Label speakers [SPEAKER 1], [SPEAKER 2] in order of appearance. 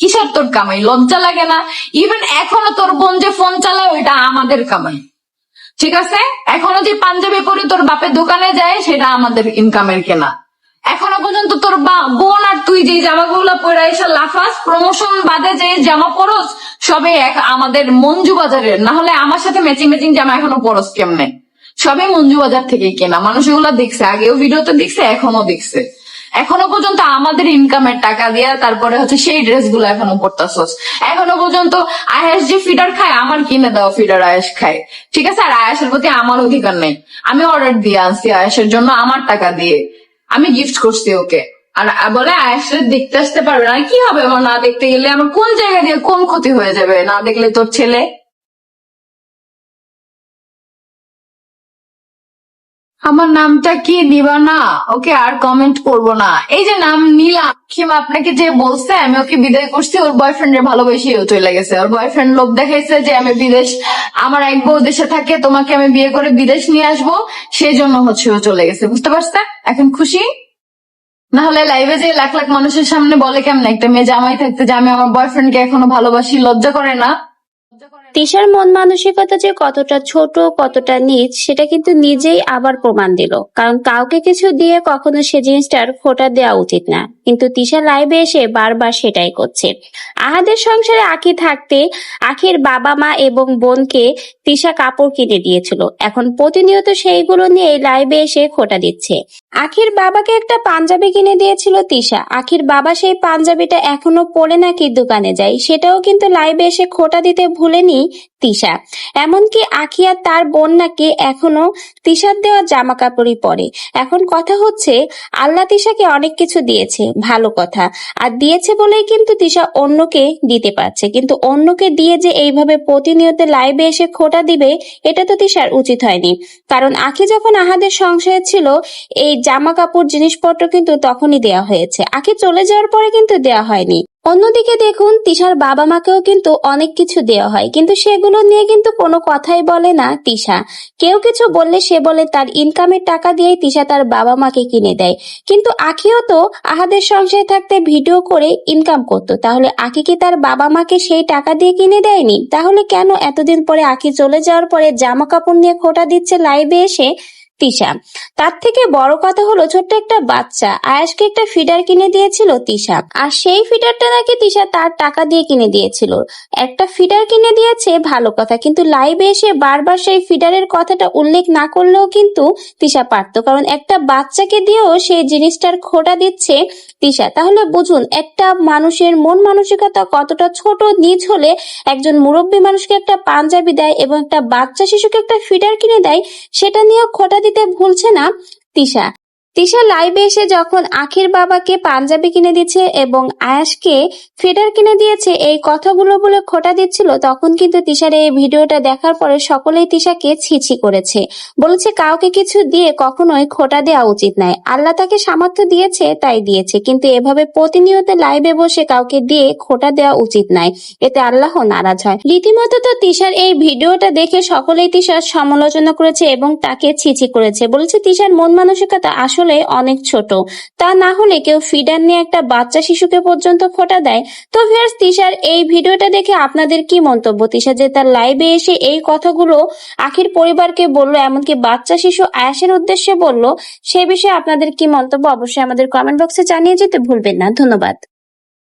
[SPEAKER 1] কিসের তোর কামাই? লজ্জা লাগে না? ইভেন এখনও তোর বোন যে ফোন চালায়, ওইটা আমাদের কামাই। ঠিক আছে? এখনও যে পাঞ্জাবি পরে তোর বাপের দোকানে যায়, সেটা আমাদের ইনকামের কেনা। এখনও পর্যন্ত তোর বোন আর তুই যে জামাগুলো পরে এসে লাফাস প্রমোশন বাদে যে জামা পরস সবে এক আমাদের মঞ্জু বাজারের। না হলে আমার সাথে ম্যাচিং ম্যাচিং জামা এখনও পরস কেমনে? সবই মঞ্জু বাজার থেকেই কেনা। মানুষ এগুলো দেখছে, আগেও ভিডিওতে দেখছে, এখনও দেখছে। এখনও পর্যন্ত আমাদের ইনকামের টাকা দিয়া তারপরে হচ্ছে সেই ড্রেসগুলো এখনও পড়তাছস এখনও পর্যন্ত আয়াস যে ফিডার খায়, আমার কিনে দাও ফিডার আয়াস খায়। ঠিক আছে? আর আয়াসের প্রতি আমার অধিকার নেই। আমি অর্ডার দিয়ে আনছি আয়াসের জন্য আমার টাকা দিয়ে। আমি গিফট করছি ওকে। আর বলে আয়াসের দেখতে আসতে পারবে না। কি হবে? না দেখতে গেলে আমার কোন জায়গা দিয়ে কোন ক্ষতি হয়ে যাবে? না দেখলে তোর ছেলে? আমার নামটা কি দিবা না ওকে আর কমেন্ট করব না। এই যে নাম নিলাম ক্ষিমা আপনাকে যে বলছে, আমি ওকে বিদায় করছি, ওর বয়ফ্রেন্ড এর চলে গেছে। ওর বয়ফ্রেন্ড লোক দেখাইছে যে আমি বিদেশ, আমার এক বউ দেশে থাকে, তোমাকে আমি বিয়ে করে বিদেশ নিয়ে আসব সেই জন্য হচ্ছে ও চলে গেছে। বুঝতে পারছে এখন খুশি? না হলে লাইভে যে লাখ লাখ মানুষের সামনে বলে কেমন? একটা মেয়ে জামাই থাকতে যে আমি আমার বয়ফ্রেন্ডকে এখনও ভালোবাসি, লজ্জা করে না।
[SPEAKER 2] তিশার মন মানসিকতা যে কতটা ছোট, কতটা নিচ, সেটা কিন্তু নিজেই আবার প্রমাণ দিল। কারণ কাউকে কিছু দিয়ে কখনো সে জিনিসটার খোটা দেওয়া উচিত না। কিন্তু তিশা লাইভে এসে বারবার সেটাই করছে। আহাদের সংসারে আখি থাকতে আখির বাবা মা এবং বোনকে তিশা কাপড় কিনে দিয়েছিল। এখন প্রতিনিয়ত সেইগুলো নিয়ে লাইভে এসে খোটা দিচ্ছে। আখির বাবাকে একটা পাঞ্জাবি কিনে দিয়েছিল তিশা আখির বাবা সেই পাঞ্জাবিটা এখনও পরে নাকি দোকানে যায়, সেটাও কিন্তু লাইভে এসে খোটা দিতে ভুলেনি তিশা। এমনকি আখি আর তার বন্যাকে এখনও তিশার দেওয়া জামা কাপড়ই পরে। এখন কথা হচ্ছে আল্লাহ তিশাকে অনেক কিছু দিয়েছে, ভালো কথা। আর দিয়েছে বলেই কিন্তু তিশা অন্যকে দিতে পারছে। কিন্তু অন্যকে দিয়ে যে এইভাবে প্রতিনিয়ত লাইভে এসে খোটা দিবে, এটা তো তিশার উচিত হয়নি। কারণ আখি যখন আহাদের সংশয়ে ছিল, এই জামা কাপড় জিনিসপত্র কিন্তু তখনই দেয়া হয়েছে। আখি চলে যাওয়ার পরে কিন্তু দেয়া হয়নি। অন্যদিকে দেখুন, তিশার বাবা মাকেও কিন্তু অনেক কিছু দেওয়া হয়। কিন্তু সেগুলো নিয়ে কিন্তু কোনো কথাই বলে না তিশা। কেউ কিছু বললে সে বলে তার ইনকামের টাকা দিয়ে তিশা তার বাবা মাকে কিনে দেয়। কিন্তু আখিও তো আহাদের সংসারে থাকতে ভিডিও করে ইনকাম করতো। তাহলে আখি কি তার বাবা মাকে সেই টাকা দিয়ে কিনে দেয়নি? তাহলে কেন এতদিন পরে আখি চলে যাওয়ার পরে জামা কাপড় নিয়ে খোটা দিচ্ছে লাইভে এসে? তিশা। তার থেকে বড় কথা হলো ছোট্ট একটা বাচ্চা। আয়াসকে একটা ফিডার কিনে দিয়েছিল তিশা। আর সেই ফিডারটা নাকি তিশা তার টাকা দিয়ে কিনে দিয়েছিল। একটা ফিডার কিনে দিয়েছে, ভালো কথা। কিন্তু লাইভে এসে বারবার সেই ফিডারের কথাটা উল্লেখ না করলেও কিন্তু তিশা পারতো। কারণ একটা বাচ্চাকে দিয়েও সেই জিনিসটার খোটা দিচ্ছে তিশা। তাহলে বুঝুন, একটা মানুষের মন মানসিকতা কতটা ছোট, নিজ হলে একজন মুরব্বী মানুষকে একটা পাঞ্জাবি দেয় এবং একটা বাচ্চা শিশুকে একটা ফিডার কিনে দেয়, সেটা নিয়েও খোটা দিতে ভুলছে না তিশা। তিশা লাইভে এসে যখন আখির বাবাকে পাঞ্জাবি কিনে দিচ্ছে এবং আয়াসকে ফিডার কিনে দিয়েছে, এই কথাগুলো বলে খোটা দিচ্ছিল, তখন কিন্তু তিশার এই ভিডিওটা দেখার পরে সকলেই তিশাকে ছিছি করেছে। বলেছে, কাউকে কিছু দিয়ে কখনোই খোটা দেওয়া উচিত নয় আল্লাহ তাকে সামর্থ্য দিয়েছে, তাই দিয়েছে। কিন্তু এভাবে প্রতিনিয়ত লাইভে বসে কাউকে দিয়ে খোটা দেওয়া উচিত নয় এতে আল্লাহ নারাজ হয়। রীতিমতো তো তিশার এই ভিডিওটা দেখে সকলেই তিশার সমালোচনা করেছে এবং তাকে ছিছি করেছে। বলেছে তিশার মন মানসিকতা আসলে অনেক ছোট। তা না হলে কেউ ফিডার নিয়ে একটা বাচ্চা শিশুকে পর্যন্ত ফোটা দেয়। তো ভিউয়ার্স, তিশার এই ভিডিওটা দেখে আপনাদের কি মন্তব্য? তিশা যে তার লাইভে এসে এই কথাগুলো আখির পরিবারকে বলল, এমনকি বাচ্চা শিশু আয়াসের উদ্দেশ্যে বলল, সে বিষয়ে আপনাদের কি মন্তব্য? অবশ্যই আমাদের কমেন্ট বক্সে জানিয়ে যেতে ভুলবেন না। ধন্যবাদ।